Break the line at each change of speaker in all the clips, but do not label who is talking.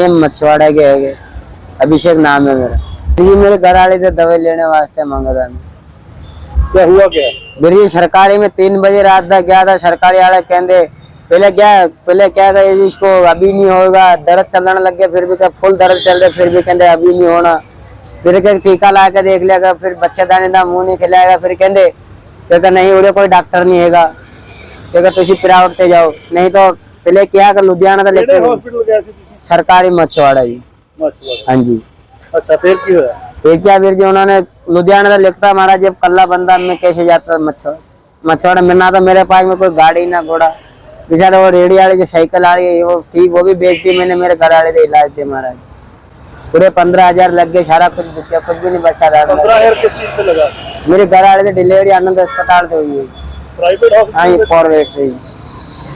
Same मछवाड़ा के है अभिषेक नाम है मेरा जी मेरे घर वाले थे दवाई लेने वास्ते मांगा था
क्या हुआ क्या
मेरे जी सरकारी में तीन बजे रात तक गया था सरकारी वाले कहते पहले क्या पहले क्या कहे इसको अभी नहीं होगा दर्द चलने लग गया फिर भी फुल दर्द चल रहा फिर भी कहते अभी नहीं होना फिर कह टीका ला के देख लिया फिर बच्चे दाने का मुंह नहीं खिलाएगा फिर कहते कहते नहीं उरे कोई डॉक्टर नहीं है कहते तुम प्राइवेट से जाओ नहीं तो पहले क्या कर लुधियाना था
लेकर
लेके
ਹਸਪੀਟਲ ਗਏ ਸੀ ਤੁਸੀਂ
सरकारी मछुआड़ा जी
ਮਛਵਾੜਾ
हाँ जी
ਅੱਛਾ ਫਿਰ ਕੀ ਹੋਇਆ
फिर क्या फिर जी उन्होंने लुधियाना से लिखता हमारा जब कल्ला बंदा मैं कैसे जाता मछुआड़ा मछुआड़ा में ना तो मेरे पास में कोई गाड़ी ना घोड़ा बेचारा वो रेडी वाली जो साइकिल आ रही है वो थी वो भी बेच दी मैंने मेरे घर वाले से इलाज थे महाराज पूरे पंद्रह हजार लग गए सारा कुछ बिक गया कुछ भी नहीं बचा रहा
पंद्रह हजार किस चीज से लगा
मेरे घर वाले से डिलीवरी आनंद अस्पताल से हुई है
प्राइवेट
हाँ ये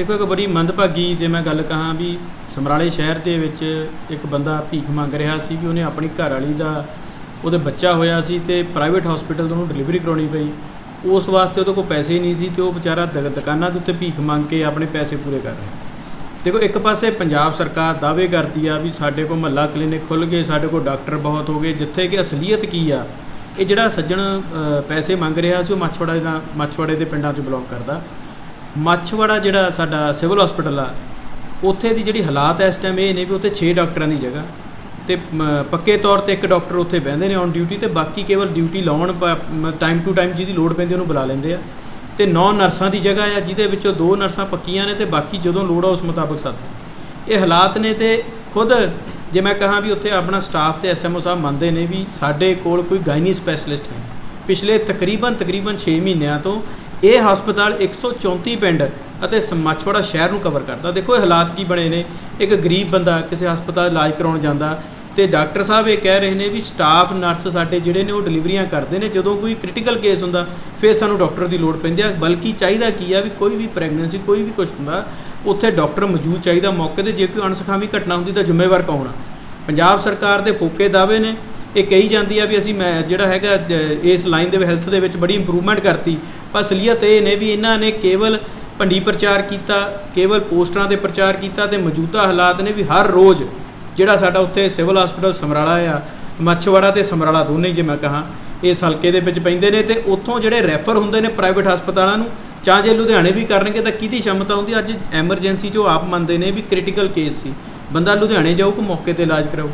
ਦੇਖੋ, ਇੱਕ ਬੜੀ ਮੰਦਭਾਗੀ ਜੇ ਮੈਂ ਗੱਲ ਕਹਾਂ ਵੀ ਸਮਰਾਲੇ ਸ਼ਹਿਰ ਦੇ ਵਿੱਚ ਇੱਕ ਬੰਦਾ ਭੀਖ ਮੰਗ ਰਿਹਾ ਸੀ ਵੀ ਉਹਨੇ ਆਪਣੀ ਘਰ ਵਾਲੀ ਦਾ ਉਹਦੇ ਬੱਚਾ ਹੋਇਆ ਸੀ ਤੇ ਪ੍ਰਾਈਵੇਟ ਹਸਪੀਟਲ ਤੋਂ ਉਹਨੂੰ ਡਿਲੀਵਰੀ ਕਰਾਉਣੀ ਪਈ। ਉਸ ਵਾਸਤੇ ਉਹਦੇ ਕੋਲ ਪੈਸੇ ਨਹੀਂ ਸੀ ਤੇ ਉਹ ਵਿਚਾਰਾ ਦੁਕਾਨਾਂ ਦੇ ਉੱਤੇ ਭੀਖ ਮੰਗ ਕੇ ਆਪਣੇ ਪੈਸੇ ਪੂਰੇ ਕਰ ਰਿਹਾ। ਦੇਖੋ, ਇੱਕ ਪਾਸੇ ਪੰਜਾਬ ਸਰਕਾਰ ਦਾਅਵੇ ਕਰਦੀ ਆ ਵੀ ਸਾਡੇ ਕੋਲ ਮਹੱਲਾ ਕਲੀਨਿਕ ਖੁੱਲ ਗਏ, ਸਾਡੇ ਕੋਲ ਡਾਕਟਰ ਬਹੁਤ ਹੋ ਗਏ, ਜਿੱਥੇ ਕਿ ਅਸਲੀਅਤ ਕੀ ਆ, ਇਹ ਜਿਹੜਾ ਸੱਜਣ ਪੈਸੇ ਮੰਗ ਰਿਹਾ ਸੀ ਉਹ ਮੱਛਵਾੜਾ ਦਾ ਮੱਛਵਾੜੇ ਦੇ ਪਿੰਡਾਂ 'ਚ ਬਿਲੋਂਗ ਕਰਦਾ। ਮੱਛਵਾੜਾ ਜਿਹੜਾ ਸਾਡਾ ਸਿਵਲ ਹਸਪੀਟਲ ਆ, ਉੱਥੇ ਦੀ ਜਿਹੜੀ ਹਾਲਾਤ ਇਸ ਟਾਈਮ ਇਹ ਨੇ ਵੀ ਉੱਥੇ 6 ਡਾਕਟਰਾਂ ਦੀ ਜਗ੍ਹਾ ਤੇ ਪੱਕੇ ਤੌਰ ਤੇ ਇੱਕ ਡਾਕਟਰ ਉੱਥੇ ਬਹਿੰਦੇ ਨੇ ਔਨ ਡਿਊਟੀ ਤੇ ਬਾਕੀ ਕੇਵਲ ਡਿਊਟੀ ਲਾਉਣ ਟਾਈਮ ਟੂ ਟਾਈਮ ਜਿਹਦੀ ਲੋੜ ਪੈਂਦੀ ਉਹਨੂੰ ਬੁਲਾ ਲੈਂਦੇ ਆ ਤੇ 9 ਨਰਸਾਂ ਦੀ ਜਗ੍ਹਾ ਆ, ਜਿਹਦੇ ਵਿੱਚੋਂ ਦੋ ਨਰਸਾਂ ਪੱਕੀਆਂ ਨੇ ਤੇ ਬਾਕੀ ਜਦੋਂ ਲੋੜ ਆ ਉਸ ਮੁਤਾਬਕ ਸਾਥ ਇਹ ਹਾਲਾਤ ਨੇ ਤੇ ਖੁਦ ਜੇ ਮੈਂ ਕਹਾਂ ਵੀ ਉੱਥੇ ਆਪਣਾ ਸਟਾਫ ਤੇ ਐਸਐਮਓ ਸਾਹਿਬ ਮੰਨਦੇ ਨੇ ਵੀ ਸਾਡੇ ਕੋਲ ਕੋਈ ਗਾਇਨੀ ਸਪੈਸ਼ਲਿਸਟ ਹੈ ਨਹੀਂ। ਪਿਛਲੇ ਤਕਰੀਬਨ ਤਕਰੀਬਨ 6 ਮਹੀਨਿਆਂ ਤੋਂ ਇਹ ਹਸਪਤਾਲ 134 ਪਿੰਡ ਅਤੇ ਸਮਾਛਵਾੜਾ ਸ਼ਹਿਰ ਨੂੰ ਕਵਰ ਕਰਦਾ। ਦੇਖੋ ਇਹ ਹਾਲਾਤ ਕੀ ਬਣੇ ਨੇ। ਇੱਕ ਗਰੀਬ ਬੰਦਾ ਕਿਸੇ ਹਸਪਤਾਲ ਇਲਾਜ ਕਰਾਉਣ ਜਾਂਦਾ ਤੇ ਡਾਕਟਰ ਸਾਹਿਬ ਇਹ ਕਹਿ ਰਹੇ ਨੇ ਵੀ ਸਟਾਫ ਨਰਸ ਸਾਡੇ ਜਿਹੜੇ ਨੇ ਉਹ ਡਿਲੀਵਰੀਆਂ ਕਰਦੇ ਨੇ। ਜਦੋਂ ਕੋਈ ਕ੍ਰਿਟੀਕਲ ਕੇਸ ਹੁੰਦਾ, ਫਿਰ ਸਾਨੂੰ ਡਾਕਟਰ ਦੀ ਲੋੜ ਪੈਂਦੀ ਆ। ਬਲਕਿ ਚਾਹੀਦਾ ਕੀ ਆ ਵੀ ਕੋਈ ਵੀ ਪ੍ਰੈਗਨੈਂਸੀ ਕੋਈ ਵੀ ਕੁਝ ਹੁੰਦਾ, ਉੱਥੇ ਡਾਕਟਰ ਮੌਜੂਦ ਚਾਹੀਦਾ ਮੌਕੇ ਤੇ। ਜੇ ਕੋਈ ਅਣਸਖਾਵੀ ਘਟਨਾ ਹੁੰਦੀ ਤਾਂ ਜ਼ਿੰਮੇਵਾਰ ਕੌਣ ਆ? ਪੰਜਾਬ ਸਰਕਾਰ ਦੇ ਫੋਕੇ ਦਾਅਵੇ ਨੇ ਇਹ ਕਹੀ ਜਾਂਦੀ ਆ ਵੀ ਅਸੀਂ ਮੈਂ ਜਿਹੜਾ ਹੈਗਾ ਇਸ ਲਾਈਨ ਦੇ ਹੈਲਥ ਦੇ ਵਿੱਚ ਬੜੀ ਇੰਪਰੂਵਮੈਂਟ ਕਰਤੀ। ਪਰ ਅਸਲੀਅਤ ਇਹ ਨੇ ਵੀ ਇਹਨਾਂ ਨੇ ਕੇਵਲ ਭੰਡੀ ਪ੍ਰਚਾਰ ਕੀਤਾ, ਕੇਵਲ ਪੋਸਟਰਾਂ 'ਤੇ ਪ੍ਰਚਾਰ ਕੀਤਾ ਤੇ ਮੌਜੂਦਾ ਹਾਲਾਤ ਨੇ ਵੀ ਹਰ ਰੋਜ਼ ਜਿਹੜਾ ਸਾਡਾ ਉੱਥੇ ਸਿਵਲ ਹਸਪੀਟਲ ਸਮਰਾਲਾ ਆ, ਮੱਛਵਾੜਾ ਤੇ ਸਮਰਾਲਾ ਦੋਨੇ ਜੇ ਮੈਂ ਕਹਾਂ ਇਸ ਹਲਕੇ ਦੇ ਵਿੱਚ ਪੈਂਦੇ ਨੇ ਤੇ ਉੱਥੋਂ ਜਿਹੜੇ ਰੈਫਰ ਹੁੰਦੇ ਨੇ ਪ੍ਰਾਈਵੇਟ ਹਸਪਤਾਲਾਂ ਨੂੰ ਚਾਹ ਜੇ ਲੁਧਿਆਣੇ ਵੀ ਕਰਨਗੇ ਤਾਂ ਕਿਹਦੀ ਸ਼ਮਤਾ ਹੁੰਦੀ? ਅੱਜ ਐਮਰਜੈਂਸੀ 'ਚ ਆਪ ਮੰਨਦੇ ਨੇ ਵੀ ਕ੍ਰਿਟੀਕਲ ਕੇਸ ਸੀ। ਬੰਦਾ ਲੁਧਿਆਣੇ ਜਾਊ ਕਿ ਮੌਕੇ ਤੇ ਇਲਾਜ ਕਰਾਊ?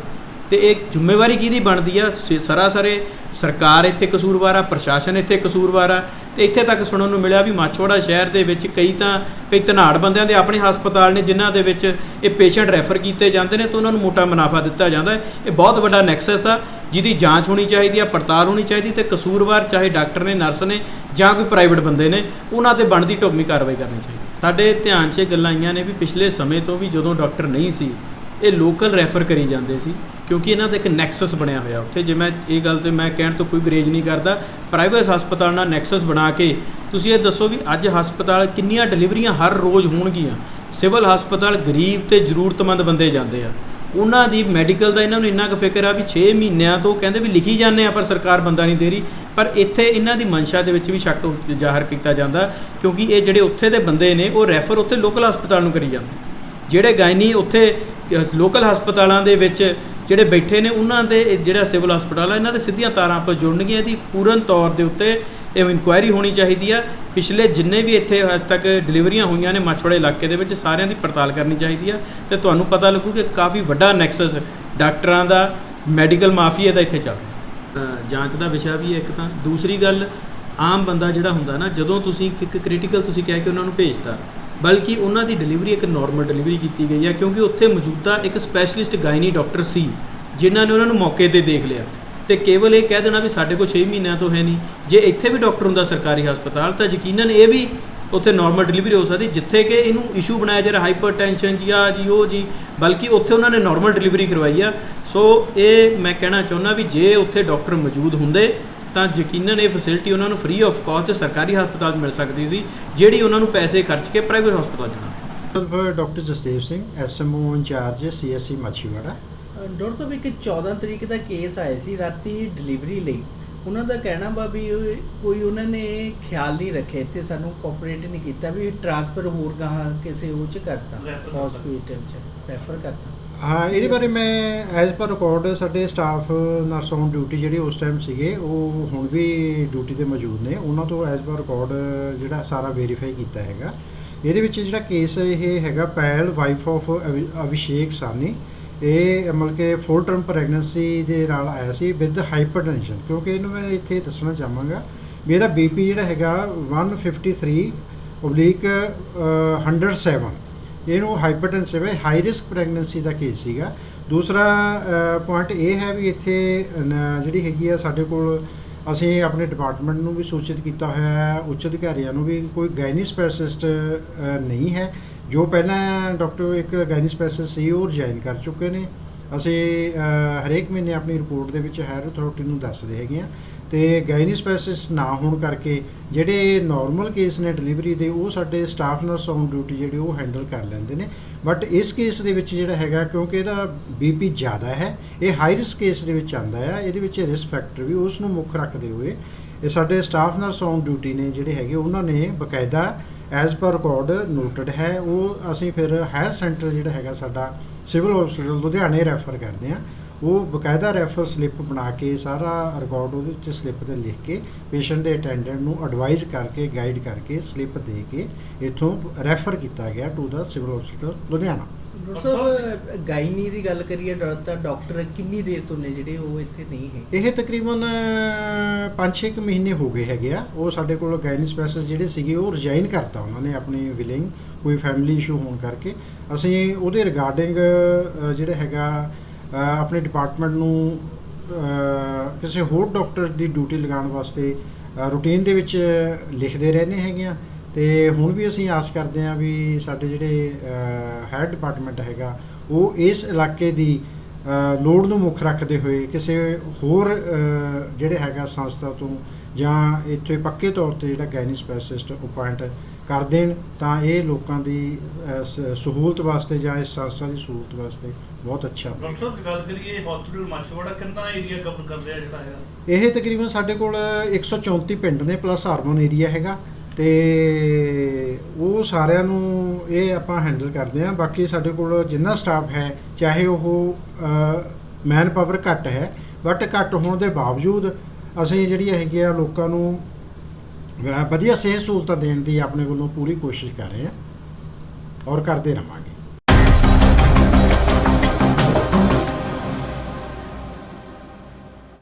ਤੇ ਇਹ ਜ਼ਿੰਮੇਵਾਰੀ ਕਿਹਦੀ ਬਣਦੀ ਆ? ਸ- ਸਰਾਸਰੇ ਸਰਕਾਰ ਇੱਥੇ ਕਸੂਰਵਾਰ ਆ, ਪ੍ਰਸ਼ਾਸਨ ਇੱਥੇ ਕਸੂਰਵਾਰ ਆ। ਤੇ ਇੱਥੇ ਤੱਕ ਸੁਣਨ ਨੂੰ ਮਿਲਿਆ ਵੀ ਮਾਛੋੜਾ ਸ਼ਹਿਰ ਦੇ ਵਿੱਚ ਕਈ ਤਾਂ, ਕਈ ਧਨਾੜ ਬੰਦਿਆਂ ਦੇ ਆਪਣੇ ਹਸਪਤਾਲ ਨੇ ਜਿਨ੍ਹਾਂ ਦੇ ਵਿੱਚ ਇਹ ਪੇਸ਼ੈਂਟ ਰੈਫਰ ਕੀਤੇ ਜਾਂਦੇ ਨੇ ਤੇ ਉਹਨਾਂ ਨੂੰ ਮੋਟਾ ਮੁਨਾਫਾ ਦਿੱਤਾ ਜਾਂਦਾ ਹੈ। ਇਹ ਬਹੁਤ ਵੱਡਾ ਨੈਕਸਸ ਆ, ਜਿਹਦੀ ਜਾਂਚ ਹੋਣੀ ਚਾਹੀਦੀ ਆ, ਪੜਤਾਲ ਹੋਣੀ ਚਾਹੀਦੀ ਤੇ ਕਸੂਰਵਾਰ ਚਾਹੇ ਡਾਕਟਰ ਨੇ, ਨਰਸ ਨੇ ਜਾਂ ਕੋਈ ਪ੍ਰਾਈਵੇਟ ਬੰਦੇ ਨੇ, ਉਹਨਾਂ ਤੇ ਬਣਦੀ ਢੁਕਵੀਂ ਕਾਰਵਾਈ ਕਰਨੀ ਚਾਹੀਦੀ। ਸਾਡੇ ਧਿਆਨ 'ਚ ਇਹ ਗੱਲਾਂ ਆਈਆਂ ਨੇ ਵੀ ਪਿਛਲੇ ਸਮੇਂ ਤੋਂ ਵੀ ਜਦੋਂ ਡਾਕਟਰ ਨਹੀਂ ਸੀ, ਇਹ ਲੋਕਲ ਰੈਫਰ ਕਰੀ ਜਾਂਦੇ ਸੀ। ਕਿਉਂਕਿ ਇਹਨਾਂ ਦਾ ਇੱਕ ਨੈਕਸਸ ਬਣਿਆ ਹੋਇਆ ਉੱਥੇ। ਜੇ ਮੈਂ ਇਹ ਗੱਲ ਤੇ ਮੈਂ ਕਹਿਣ ਤੋਂ ਕੋਈ ਗਰੇਜ ਨਹੀਂ ਕਰਦਾ, ਪ੍ਰਾਈਵੇਟ ਹਸਪਤਾਲ ਨਾਲ ਨੈਕਸਸ ਬਣਾ ਕੇ ਤੁਸੀਂ ਇਹ ਦੱਸੋ ਵੀ ਅੱਜ ਹਸਪਤਾਲ ਕਿੰਨੀਆਂ ਡਿਲੀਵਰੀਆਂ ਹਰ ਰੋਜ਼ ਹੋਣਗੀਆਂ। ਸਿਵਲ ਹਸਪਤਾਲ ਗਰੀਬ ਤੇ ਜ਼ਰੂਰਤਮੰਦ ਬੰਦੇ ਜਾਂਦੇ ਆ। ਉਹਨਾਂ ਦੀ ਮੈਡੀਕਲ ਦਾ ਇਹਨਾਂ ਨੂੰ ਇੰਨਾ ਕੁ ਫਿਕਰ ਆ ਵੀ 6 ਮਹੀਨਿਆਂ ਤੋਂ ਕਹਿੰਦੇ ਵੀ ਲਿਖੀ ਜਾਂਦੇ ਆ, ਪਰ ਸਰਕਾਰ ਬੰਦਾ ਨਹੀਂ ਦੇ ਰਹੀ। ਪਰ ਇੱਥੇ ਇਹਨਾਂ ਦੀ ਮਨਸ਼ਾ ਦੇ ਵਿੱਚ ਵੀ ਸ਼ੱਕ ਜ਼ਾਹਰ ਕੀਤਾ ਜਾਂਦਾ, ਕਿਉਂਕਿ ਇਹ ਜਿਹੜੇ ਉੱਥੇ ਦੇ ਬੰਦੇ ਨੇ, ਉਹ ਰੈਫਰ ਉੱਥੇ ਲੋਕਲ ਹਸਪਤਾਲ ਨੂੰ ਕਰੀ ਜਾਂਦੇ। ਜਿਹੜੇ ਗਾਇਨੀ ਉੱਥੇ ਲੋਕਲ ਹਸਪਤਾਲਾਂ ਦੇ ਵਿੱਚ ਜਿਹੜੇ ਬੈਠੇ ਨੇ, ਉਹਨਾਂ ਦੇ ਜਿਹੜਾ ਸਿਵਲ ਹਸਪਤਾਲ ਆ, ਇਹਨਾਂ ਦੇ ਸਿੱਧੀਆਂ ਤਾਰਾਂ ਆਪਸ ਜੁੜਨਗੀਆਂ। ਇਹਦੀ ਪੂਰਨ ਤੌਰ ਦੇ ਉੱਤੇ ਇਹ ਇਨਕੁਆਇਰੀ ਹੋਣੀ ਚਾਹੀਦੀ ਆ। ਪਿਛਲੇ ਜਿੰਨੇ ਵੀ ਇੱਥੇ ਅੱਜ ਤੱਕ ਡਿਲੀਵਰੀਆਂ ਹੋਈਆਂ ਨੇ ਮਛਵਾੜੇ ਇਲਾਕੇ ਦੇ ਵਿੱਚ, ਸਾਰਿਆਂ ਦੀ ਪੜਤਾਲ ਕਰਨੀ ਚਾਹੀਦੀ ਆ। ਤੇ ਤੁਹਾਨੂੰ ਪਤਾ ਲੱਗੂ ਕਿ ਕਾਫੀ ਵੱਡਾ ਨੈਕਸਸ ਡਾਕਟਰਾਂ ਦਾ ਮੈਡੀਕਲ ਮਾਫੀਆ ਦਾ ਇੱਥੇ ਚੱਲ ਤਾਂ ਜਾਂਚ ਦਾ ਵਿਸ਼ਾ ਵੀ ਹੈ ਇੱਕ ਤਾਂ। ਦੂਸਰੀ ਗੱਲ, ਆਮ ਬੰਦਾ ਜਿਹੜਾ ਹੁੰਦਾ ਨਾ, ਜਦੋਂ ਤੁਸੀਂ ਇੱਕ ਕ੍ਰਿਟੀਕਲ ਤੁਸੀਂ ਕਹਿ ਕੇ ਉਹਨਾਂ ਨੂੰ ਭੇਜਤਾ ਬਲਕਿ ਉਹਨਾਂ ਦੀ ਡਿਲੀਵਰੀ ਇੱਕ ਨਾਰਮਲ ਡਿਲੀਵਰੀ ਕੀਤੀ ਗਈ ਹੈ ਕਿਉਂਕਿ ਉੱਥੇ ਮੌਜੂਦਾ ਇੱਕ ਸਪੈਸ਼ਲਿਸਟ ਗਾਇਨੀ ਡਾਕਟਰ ਸੀ, ਜਿਨ੍ਹਾਂ ਨੇ ਉਹਨਾਂ ਨੂੰ ਮੌਕੇ ਤੇ ਦੇਖ ਲਿਆ। ਤੇ ਕੇਵਲ ਇਹ ਕਹਿ ਦੇਣਾ ਵੀ ਸਾਡੇ ਕੋਲ 6 ਮਹੀਨਿਆਂ ਤੋਂ ਹੈ ਨਹੀਂ। ਜੇ ਇੱਥੇ ਵੀ ਡਾਕਟਰ ਹੁੰਦਾ ਸਰਕਾਰੀ ਹਸਪਤਾਲ, ਤਾਂ ਯਕੀਨਨ ਇਹ ਵੀ ਉੱਥੇ ਨਾਰਮਲ ਡਿਲੀਵਰੀ ਹੋ ਸਕਦੀ, ਜਿੱਥੇ ਕਿ ਇਹਨੂੰ ਇਸ਼ੂ ਬਣਾਇਆ ਜਾ ਰਿਹਾ ਹਾਈਪਰਟੈਂਸ਼ਨ ਜੀ ਆ ਜੀ, ਉਹ ਜੀ, ਬਲਕਿ ਉੱਥੇ ਉਹਨਾਂ ਨੇ ਨਾਰਮਲ ਡਿਲੀਵਰੀ ਕਰਵਾਈ ਆ। ਸੋ ਇਹ ਮੈਂ ਕਹਿਣਾ ਚਾਹੁੰਦਾ ਵੀ ਜੇ ਉੱਥੇ ਡਾਕਟਰ ਮੌਜੂਦ ਹੁੰਦੇ ਤਾਂ ਯਕੀਨਨ ਇਹ ਫੈਸਿਲਿਟੀ ਉਹਨਾਂ ਨੂੰ ਫ੍ਰੀ ਆਫ ਕਾਸਟ ਸਰਕਾਰੀ ਹਸਪਤਾਲ 'ਚ ਮਿਲ ਸਕਦੀ ਸੀ ਜਿਹੜੀ ਉਹਨਾਂ ਨੂੰ ਪੈਸੇ ਖਰਚ ਕੇ ਪ੍ਰਾਈਵੇਟ ਹਸਪਤਾਲ ਜਾਣਾ
doctor Jasdev Singh SMO in charge CSC Machhiwara
doctor ਸਾਹਿਬ ਇੱਕ 14 ਤਰੀਕ ਦਾ ਕੇਸ ਆਇਆ ਸੀ ਰਾਤੀ ਡਿਲੀਵਰੀ ਲਈ। ਉਹਨਾਂ ਦਾ ਕਹਿਣਾ ਵਾ ਵੀ ਕੋਈ ਉਹਨਾਂ ਨੇ ਖਿਆਲ ਨਹੀਂ ਰੱਖਿਆ ਤੇ ਸਾਨੂੰ ਕੋਆਪਰੇਟ ਨਹੀਂ ਕੀਤਾ ਵੀ ਟ੍ਰਾਂਸਫਰ ਹੋਰ ਗਾਹਾਂ ਕਿਸੇ ਉਹ ਚ ਕਰਤਾ ਹਸਪੀਟਲ ਚ ਰੈਫਰ ਕਰਤਾ।
ਹਾਂ, ਇਹਦੇ ਬਾਰੇ ਮੈਂ ਐਜ਼ ਪਰ ਰਿਕਾਰਡ ਸਾਡੇ ਸਟਾਫ ਨਰਸ ਔਨ ਡਿਊਟੀ ਜਿਹੜੇ ਉਸ ਟਾਈਮ ਸੀਗੇ, ਉਹ ਹੁਣ ਵੀ ਡਿਊਟੀ ਤੇ ਮੌਜੂਦ ਨੇ। ਉਹਨਾਂ ਤੋਂ ਐਜ਼ ਪਰ ਰਿਕਾਰਡ ਜਿਹੜਾ ਸਾਰਾ ਵੈਰੀਫਾਈ ਕੀਤਾ ਹੈਗਾ। ਇਹਦੇ ਵਿੱਚ ਜਿਹੜਾ ਕੇਸ ਇਹ ਹੈਗਾ ਪੈਲ ਵਾਈਫ ਆਫ ਅਭਿਸ਼ੇਕ ਸਾਨੀ ਇਹ ਮਤਲਬ ਕਿ ਫੁੱਲ ਟਰਮ ਪ੍ਰੈਗਨੈਂਸੀ ਦੇ ਨਾਲ ਆਇਆ ਸੀ ਵਿਦ ਹਾਈਪਰਟੈਂਸ਼ਨ ਕਿਉਂਕਿ ਇਹਨੂੰ ਮੈਂ ਇੱਥੇ ਦੱਸਣਾ ਚਾਹਾਂਗਾ, ਵੀ ਇਹਦਾ ਬੀਪੀ ਜਿਹੜਾ ਹੈਗਾ 153 ਓਬਲੀਕ 107 ਇਹਨੂੰ ਹਾਈਪਰਟੈਂਸਿਵ ਹੈ ਹਾਈ ਰਿਸਕ ਪ੍ਰੈਗਨੈਂਸੀ ਦਾ ਕੇਸ ਸੀਗਾ। ਦੂਸਰਾ ਪੁਆਇੰਟ ਇਹ ਹੈ ਵੀ ਇੱਥੇ ਜਿਹੜੀ ਹੈਗੀ ਆ ਸਾਡੇ ਕੋਲ, ਅਸੀਂ ਆਪਣੇ ਡਿਪਾਰਟਮੈਂਟ ਨੂੰ ਵੀ ਸੂਚਿਤ ਕੀਤਾ ਹੋਇਆ ਹੈ, ਉੱਚ ਅਧਿਕਾਰੀਆਂ ਨੂੰ ਵੀ ਕੋਈ ਗਾਇਨੀ ਸਪੈਸ਼ਲਿਸਟ ਨਹੀਂ ਹੈ। ਜੋ ਪਹਿਲਾਂ ਡਾਕਟਰ ਇੱਕ ਗਾਇਨੀ ਸਪੈਸ਼ਲਿਸਟ ਸੀ, ਉਹ ਰਿਜ਼ਾਈਨ ਕਰ ਚੁੱਕੇ ਨੇ। ਅਸੀਂ ਹਰੇਕ ਮਹੀਨੇ ਆਪਣੀ ਰਿਪੋਰਟ ਦੇ ਵਿੱਚ ਹਾਇਰ ਅਥਾਰਟੀ ਨੂੰ ਦੱਸਦੇ ਹੈਗੇ ਆ। ਤੇ ਗਾਇਨੀ ਸਪੈਸ਼ਲਿਸਟ ਨਾ ਹੋਣ ਕਰਕੇ ਜਿਹੜੇ ਨਾਰਮਲ ਕੇਸ ਨੇ ਡਿਲੀਵਰੀ ਦੇ, ਉਹ ਸਾਡੇ ਸਟਾਫ ਨਰਸ ਔਨ ਡਿਊਟੀ ਜਿਹੜੇ ਉਹ ਹੈਂਡਲ ਕਰ ਲੈਂਦੇ ਨੇ। ਬਟ ਇਸ ਕੇਸ ਦੇ ਵਿੱਚ ਜਿਹੜਾ ਹੈਗਾ, ਕਿਉਂਕਿ ਇਹਦਾ ਬੀਪੀ ਜ਼ਿਆਦਾ ਹੈ, ਇਹ ਹਾਈ ਰਿਸਕ ਕੇਸ ਦੇ ਵਿੱਚ ਆਂਦਾ ਆ, ਇਹਦੇ ਵਿੱਚ ਰਿਸਕ ਫੈਕਟਰ ਵੀ ਉਸ ਨੂੰ ਮੁੱਖ ਰੱਖਦੇ ਹੋਏ ਇਹ ਸਾਡੇ ਸਟਾਫ ਨਰਸ ਔਨ ਡਿਊਟੀ ਨੇ ਜਿਹੜੇ ਹੈਗੇ, ਉਹਨਾਂ ਨੇ ਬਕਾਇਦਾ ਐਜ਼ ਪਰ ਰਿਕਾਰਡ ਨੋਟਡ ਹੈ, ਉਹ ਅਸੀਂ ਫਿਰ ਹਾਇਰ ਸੈਂਟਰ ਜਿਹੜਾ ਹੈਗਾ ਸਾਡਾ ਸਿਵਲ ਹਸਪੀਟਲ ਲੁਧਿਆਣੇ ਰੈਫਰ ਕਰਦੇ ਹਾਂ। ਉਹ ਬਕਾਇਦਾ ਰੈਫਰ ਸਲਿੱਪ ਬਣਾ ਕੇ ਸਾਰਾ ਰਿਕਾਰਡ ਉਹਦੇ ਵਿੱਚ ਸਲਿੱਪ ਤੇ ਲਿਖ ਕੇ ਪੇਸ਼ੈਂਟ ਦੇ ਅਟੈਂਡੈਂਟ ਨੂੰ ਐਡਵਾਈਜ਼ ਕਰਕੇ ਗਾਈਡ ਕਰਕੇ ਸਲਿੱਪ ਦੇ ਕੇ ਇੱਥੋਂ ਰੈਫਰ ਕੀਤਾ ਗਿਆ to the civil hospital
Ludhiana. Doctor gynae ਦੀ ਗੱਲ ਕਰੀਏ ਤਾਂ ਡਾਕਟਰ ਕਿੰਨੀ ਦੇਰ ਤੋਂ ਨੇ ਜਿਹੜੇ ਉਹ ਇੱਥੇ ਨਹੀਂ ਹੈ?
ਇਹ ਤਕਰੀਬਨ 5-6 ਮਹੀਨੇ ਹੋ ਗਏ ਹੈਗੇ ਆ। ਉਹ ਸਾਡੇ ਕੋਲ ਗਾਇਨੀ ਸਪੈਸ਼ਲਿਸਟ ਜਿਹੜੇ ਸੀਗੇ ਉਹ ਰਿਜ਼ਾਈਨ ਕਰਤਾ ਉਹਨਾਂ ਨੇ ਆਪਣੀ ਵਿਲਿੰਗ ਕੋਈ ਫੈਮਿਲੀ ਇਸ਼ੂ ਹੋਣ ਕਰਕੇ। ਅਸੀਂ ਉਹਦੇ ਰਿਗਾਰਡਿੰਗ ਜਿਹੜਾ ਹੈਗਾ ਆਪਣੇ ਡਿਪਾਰਟਮੈਂਟ ਨੂੰ ਕਿਸੇ ਹੋਰ ਡਾਕਟਰ ਦੀ ਡਿਊਟੀ ਲਗਾਉਣ ਵਾਸਤੇ ਰੂਟੀਨ ਦੇ ਵਿੱਚ ਲਿਖਦੇ ਰਹਿੰਦੇ ਹੈਗੇ ਆ। ਤੇ ਹੁਣ ਵੀ ਅਸੀਂ ਆਸ ਕਰਦੇ ਹਾਂ ਵੀ ਸਾਡੇ ਜਿਹੜੇ ਹਾਇਰ ਡਿਪਾਰਟਮੈਂਟ ਹੈਗਾ, ਉਹ ਇਸ ਇਲਾਕੇ ਦੀ ਲੋੜ ਨੂੰ ਮੁੱਖ ਰੱਖਦੇ ਹੋਏ ਕਿਸੇ ਹੋਰ ਜਿਹੜੇ ਹੈਗਾ ਸੰਸਥਾ ਤੋਂ ਜਾਂ ਇੱਥੇ ਪੱਕੇ ਤੌਰ ਤੇ ਜਿਹੜਾ ਗਾਇਨੀ ਸਪੈਸ਼ਲਿਸਟ ਅਪਾਇੰਟ ਕਰ ਦੇਣ ਤਾਂ ਇਹ ਲੋਕਾਂ ਦੀ ਸਹੂਲਤ ਵਾਸਤੇ ਜਾਂ ਇਸ ਸੰਸਥਾ ਦੀ ਸਹੂਲਤ ਵਾਸਤੇ ਬਹੁਤ ਅੱਛਾ।
ਡਾਕਟਰ ਸਾਹਿਬ ਗੱਲ ਕਰੀਏ ਹਸਪੀਟਲ ਮਾਛੀਵਾੜਾ ਕਿੰਨਾ ਏਰੀਆ ਕਵਰ ਕਰ ਰਿਹਾ ਜਿਹੜਾ ਹੈਗਾ?
ਇਹ ਤਕਰੀਬਨ ਸਾਡੇ ਕੋਲ 134 ਪਿੰਡ ਨੇ ਪਲੱਸ ਅਰਬਨ ਏਰੀਆ ਹੈਗਾ। ਤੇ ਉਹ ਸਾਰਿਆਂ ਨੂੰ ਇਹ ਆਪਾਂ ਹੈਂਡਲ ਕਰਦੇ ਹਾਂ। ਬਾਕੀ ਸਾਡੇ ਕੋਲ ਜਿੰਨਾ ਸਟਾਫ ਹੈ ਚਾਹੇ ਉਹ ਮੈਨ ਪਾਵਰ ਘੱਟ ਹੈ ਬਟ ਘੱਟ ਹੋਣ ਦੇ ਬਾਵਜੂਦ ਅਸੀਂ ਜਿਹੜੀ ਹੈਗੀ ਆ ਲੋਕਾਂ ਨੂੰ ਵਧੀਆ ਸਿਹਤ ਸਹੂਲਤਾਂ ਦੇਣ ਦੀ ਆਪਣੇ ਵੱਲੋਂ ਪੂਰੀ ਕੋਸ਼ਿਸ਼ ਕਰ ਰਹੇ ਹਾਂ ਔਰ ਕਰਦੇ ਰਹਾਂਗੇ